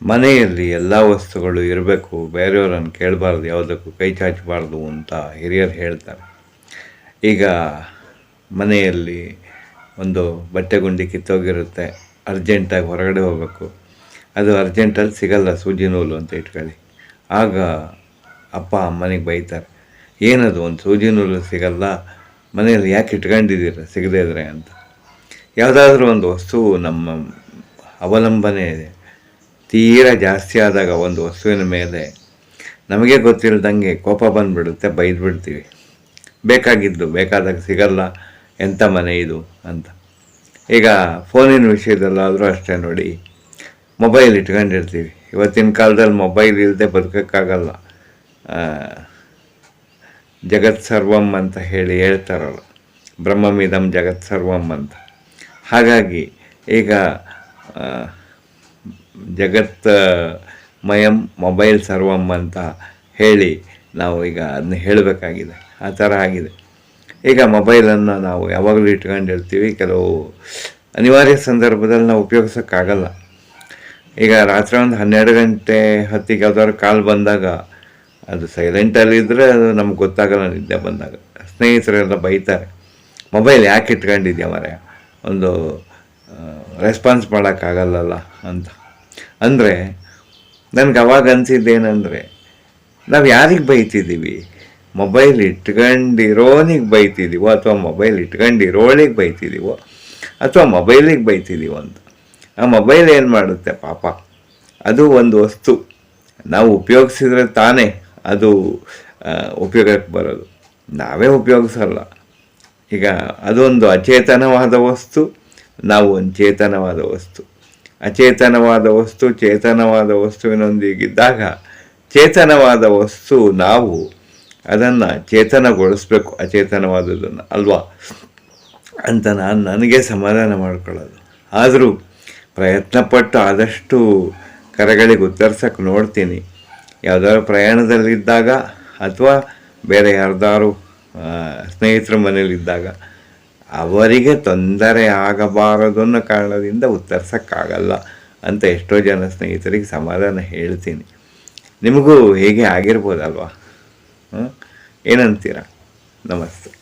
ಮನೆಯಲ್ಲಿ ಎಲ್ಲ ವಸ್ತುಗಳು ಇರಬೇಕು, ಬೇರೆಯವರನ್ನು ಕೇಳಬಾರ್ದು, ಯಾವುದಕ್ಕೂ ಕೈ ಚಾಚಬಾರ್ದು ಅಂತ ಹಿರಿಯರು ಹೇಳ್ತಾರೆ. ಈಗ ಮನೆಯಲ್ಲಿ ಒಂದು ಬಟ್ಟೆ ಗುಂಡಿ ಕಿತ್ತೋಗಿರುತ್ತೆ ಅರ್ಜೆಂಟಾಗಿ ಹೊರಗಡೆ ಹೋಗಬೇಕು. ಅದು ಅರ್ಜೆಂಟಲ್ಲಿ ಸಿಗಲ್ಲ, ಸೂಜಿ ನೂಲು ಅಂತ ಇಟ್ಕೊಳ್ಳಿ. ಆಗ ಅಪ್ಪ ಅಮ್ಮನಿಗೆ ಬೈತಾರೆ, ಏನದು, ಒಂದು ಸೂಜಿ ನೂಲು ಸಿಗಲ್ಲ, ಮನೆಯಲ್ಲಿ ಯಾಕೆ ಇಟ್ಕೊಂಡಿದ್ದೀರ, ಸಿಗದೇ ಇದ್ರೆ ಅಂತ. ಯಾವುದಾದ್ರೂ ಒಂದು ವಸ್ತು ನಮ್ಮ ಅವಲಂಬನೆ ತೀರಾ ಜಾಸ್ತಿ ಆದಾಗ ಒಂದು ವಸ್ತುವಿನ ಮೇಲೆ ನಮಗೆ ಗೊತ್ತಿಲ್ಲದಂಗೆ ಕೋಪ ಬಂದುಬಿಡುತ್ತೆ, ಬೈದ್ಬಿಡ್ತೀವಿ. ಬೇಕಾಗಿದ್ದು, ಬೇಕಾದಾಗ ಸಿಗಲ್ಲ ಎಂಥ ಮನೆ ಇದು ಅಂತ. ಈಗ ಫೋನಿನ ವಿಷಯದಲ್ಲಾದರೂ ಅಷ್ಟೇ ನೋಡಿ, ಮೊಬೈಲ್ ಇಟ್ಕೊಂಡಿರ್ತೀವಿ. ಇವತ್ತಿನ ಕಾಲದಲ್ಲಿ ಮೊಬೈಲ್ ಇಲ್ಲದೆ ಬದುಕೋಕ್ಕಾಗಲ್ಲ. ಜಗತ್ ಸರ್ವಂ ಅಂತ ಹೇಳಿ ಹೇಳ್ತಾರಲ್ಲ, ಬ್ರಹ್ಮಮಿದಂ ಜಗತ್ ಸರ್ವಂ ಅಂತ. ಹಾಗಾಗಿ ಈಗ ಜಗತ್ ಮಯಂ ಮೊಬೈಲ್ ಸರ್ವಂ ಅಂತ ಹೇಳಿ ನಾವು ಈಗ ಅದನ್ನ ಹೇಳಬೇಕಾಗಿದೆ. ಆ ಥರ ಆಗಿದೆ. ಈಗ ಮೊಬೈಲನ್ನು ನಾವು ಯಾವಾಗಲೂ ಇಟ್ಕೊಂಡಿರ್ತೀವಿ. ಕೆಲವು ಅನಿವಾರ್ಯ ಸಂದರ್ಭದಲ್ಲಿ ನಾವು ಉಪಯೋಗಿಸೋಕ್ಕಾಗಲ್ಲ. ಈಗ ರಾತ್ರಿ ಒಂದು ಹನ್ನೆರಡು ಗಂಟೆ ಹೊತ್ತಿಗೆ ಯಾವ್ದಾದ್ರು ಕಾಲ್ ಬಂದಾಗ ಅದು ಸೈಲೆಂಟಲ್ಲಿದ್ದರೆ ಅದು ನಮ್ಗೆ ಗೊತ್ತಾಗಲ್ಲ ನಿದ್ದೆ ಬಂದಾಗ. ಸ್ನೇಹಿತರೆಲ್ಲ ಬೈತಾರೆ, ಮೊಬೈಲ್ ಯಾಕೆ ಇಟ್ಕೊಂಡಿದ್ಯಾ ಮರೆ ಒಂದು ರೆಸ್ಪಾನ್ಸ್ ಮಾಡೋಕ್ಕಾಗಲ್ಲಲ್ಲ ಅಂತ. ಅಂದರೆ, ನನಗೆ ಅವಾಗ ಅನಿಸಿದ್ದೇನೆಂದರೆ, ನಾವು ಯಾರಿಗೆ ಬೈತಿದ್ದೀವಿ ಮೊಬೈಲ್ ಇಟ್ಕೊಂಡಿರೋನಿಗೆ ಬೈತಿದ್ದೀವೋ ಅಥವಾ ಮೊಬೈಲ್ ಇಟ್ಕೊಂಡಿರೋಳಿಗೆ ಬೈತಿದ್ದೀವೋ ಅಥವಾ ಮೊಬೈಲಿಗೆ ಬೈತಿದ್ದೀವೋ ಅಂತ. ಆ ಮೊಬೈಲ್ ಏನು ಮಾಡುತ್ತೆ ಪಾಪ? ಅದು ಒಂದು ವಸ್ತು. ನಾವು ಉಪಯೋಗಿಸಿದ್ರೆ ತಾನೇ ಅದು ಉಪಯೋಗಕ್ಕೆ ಬರೋದು. ನಾವೇ ಉಪಯೋಗಿಸಲ್ಲ. ಈಗ ಅದೊಂದು ಅಚೇತನವಾದ ವಸ್ತು, ನಾವು ಒಂದು ಚೇತನವಾದ ವಸ್ತು. ಅಚೇತನವಾದ ವಸ್ತು ಚೇತನವಾದ ವಸ್ತುವಿನೊಂದಿಗಿದ್ದಾಗ ಚೇತನವಾದ ವಸ್ತು ನಾವು ಅದನ್ನು ಚೇತನಗೊಳಿಸ್ಬೇಕು ಅಚೇತನವಾದದನ್ನು ಅಲ್ವಾ? ಅಂತ ನಾನು ನನಗೆ ಸಮಾಧಾನ ಮಾಡ್ಕೊಳ್ಳೋದು. ಆದರೂ ಪ್ರಯತ್ನಪಟ್ಟು ಆದಷ್ಟು ಕರೆಗಳಿಗೆ ಉತ್ತರಿಸೋಕೆ ನೋಡ್ತೀನಿ. ಯಾವುದಾದ್ರು ಪ್ರಯಾಣದಲ್ಲಿದ್ದಾಗ ಅಥವಾ ಬೇರೆ ಯಾರ್ದಾರು ಸ್ನೇಹಿತರ ಮನೇಲಿದ್ದಾಗ ಅವರಿಗೆ ತೊಂದರೆ ಆಗಬಾರದು ಅನ್ನೋ ಕಾರಣದಿಂದ ಉತ್ತರಿಸೋಕ್ಕಾಗಲ್ಲ ಅಂತ ಎಷ್ಟೋ ಜನ ಸ್ನೇಹಿತರಿಗೆ ಸಮಾಧಾನ ಹೇಳ್ತೀನಿ. ನಿಮಗೂ ಹೇಗೆ ಆಗಿರ್ಬೋದಲ್ವಾ? ಏನಂತೀರ? ನಮಸ್ತೆ.